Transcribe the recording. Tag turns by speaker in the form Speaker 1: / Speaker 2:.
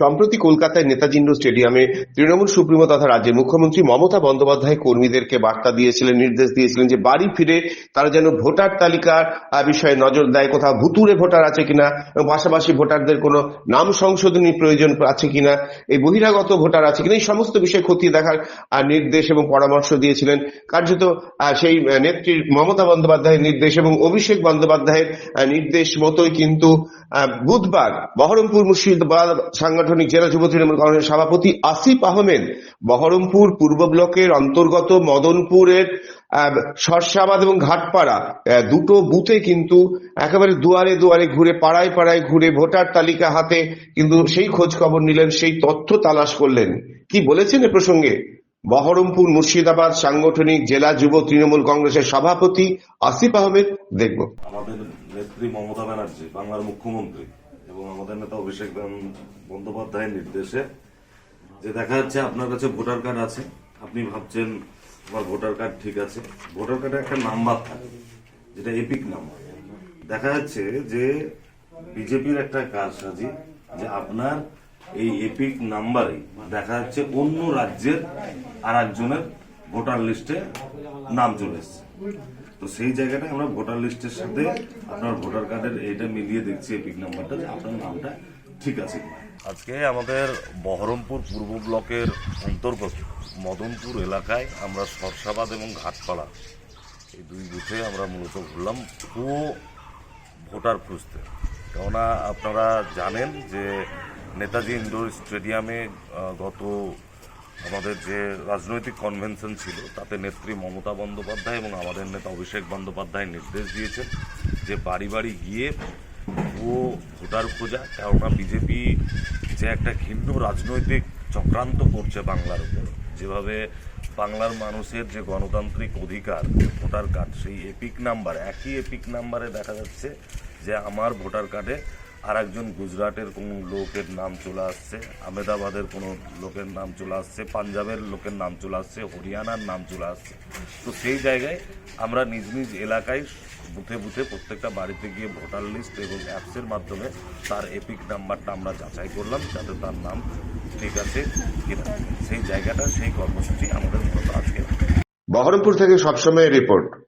Speaker 1: সম্প্রতি কলকাতায় নেতাজি স্টেডিয়ামে তৃণমূল, সুপ্রিমো তথা রাজ্যের মুখ্যমন্ত্রী মমতা বন্দ্যোপাধ্যায় কর্মীদেরকে বার্তা দিয়েছিলেন, নির্দেশ দিয়েছিলেন যে বাড়ি ফিরে তারা যেন ভোটার তালিকার বিষয়ে নজর দেয়, কোথাও ভুতুরে ভোটার আছে কিনা পাশাপাশি ভোটারদের কোনো নাম সংশোধনী প্রয়োজন আছে কিনা, এই বহিরাগত ভোটার আছে কিনা, এই সমস্ত বিষয় খতিয়ে দেখার নির্দেশ এবং পরামর্শ দিয়েছিলেন। কার্যত সেই নেত্রী মমতা বন্দ্যোপাধ্যায়ের নির্দেশ এবং অভিষেক বন্দ্যোপাধ্যায়ের নির্দেশ মতোই কিন্তু বুধবার বহরমপুর মুর্শিদাবাদ সাংগঠনিক জেলা যুব তৃণমূল কংগ্রেসের সভাপতি আসিফ আহমেদ বহরমপুর পূর্ব ব্লকের অন্তর্গত মদনপুরের আহ, সরসাবাদ এবং ঘাটপাড়া দুটো বুথে কিন্তু একেবারে দুয়ারে দুয়ারে ঘুরে পাড়ায় পাড়ায় ঘুরে ভোটার তালিকা হাতে কিন্তু সেই খোঁজ খবর নিলেন সেই তথ্য তালাশ করলেন। কি বলেছেন এ প্রসঙ্গে? বহরমপুর মুর্শিদাবাদ সাংগঠনিক জেলা যুব তৃণমূল কংগ্রেসের সভাপতি আসিফ আহমেদ দেখব।
Speaker 2: আমাদের নেত্রী মমতা ব্যানার্জি বাংলার মুখ্যমন্ত্রী এবং আমাদের নেতা অভিষেক বন্দ- বন্দ্যোপাধ্যায়ের নির্দেশে। যে দেখা যাচ্ছে আপনার কাছে ভোটার কার্ড আছে, আপনি ভাবছেন আমার ভোটার কার্ড ঠিক আছে। ভোটার কার্ডে একটা নাম্বার থাকে, যেটা এপিক নাম্বার। দেখা যাচ্ছে যে বিজেপির একটা কারসাজি, যে আপনার এই এপিক নাম্বারে দেখা যাচ্ছে অন্য রাজ্যের আর একজনের ভোটার লিস্টে নাম চলে এসছে। তো সেই জায়গাটায় আমরা ভোটার লিস্টের সাথে আপনার ভোটার কার্ডের এইটা মিলিয়ে দেখছি এপিক নাম্বারটা যে আপনার নামটা ঠিক আছে আজকে আমাদের বহরমপুর পূর্ব ব্লকের অন্তর্গত মদনপুর এলাকায় আমরা সরসাবাদ এবং ঘাটপাড়া এই দুই বুথে আমরা মূলত ঘুরলাম ও ভোটার খুঁজতে। কেননা আপনারা জানেন যে নেতাজি ইন্ডোর স্টেডিয়ামে গত আমাদের যে রাজনৈতিক কনভেনশন ছিল, তাতে নেত্রী মমতা বন্দ্যোপাধ্যায় এবং আমাদের নেতা অভিষেক বন্দ্যোপাধ্যায় নির্দেশ দিয়েছেন যে বাড়ি বাড়ি গিয়ে ও ভোটার খোঁজা, কেননা বিজেপি যে একটা ঘৃণ্য রাজনৈতিক চক্রান্ত করছে বাংলার উপর, যেভাবে বাংলার মানুষের যে গণতান্ত্রিক অধিকার, ভোটার কার্ড, সেই এপিক নাম্বার একই এপিক নাম্বারে দেখা যাচ্ছে যে আমার ভোটার কার্ডে আর একজন গুজরাটের কোনো লোকের নাম চলে আসছে, আহমেদাবাদের কোনো লোকের নাম চলে আসছে, পাঞ্জাবের লোকের নাম চলে আসছে, হরিয়ানার নাম চলে আসছে। তো সেই জায়গায় আমরা নিজ নিজ এলাকায় বুথে বুথে প্রত্যেকটা বাড়িতে গিয়ে ভোটার লিস্ট এবং অ্যাপসের মাধ্যমে তার এপিক নাম্বারটা আমরা যাচাই করলাম, যাতে তার নাম ঠিক আছে কিনা। সেই জায়গাটা, সেই কর্মসূচি আমাদের মূলত আজকে।
Speaker 1: বহরমপুর থেকে সবসময় রিপোর্ট।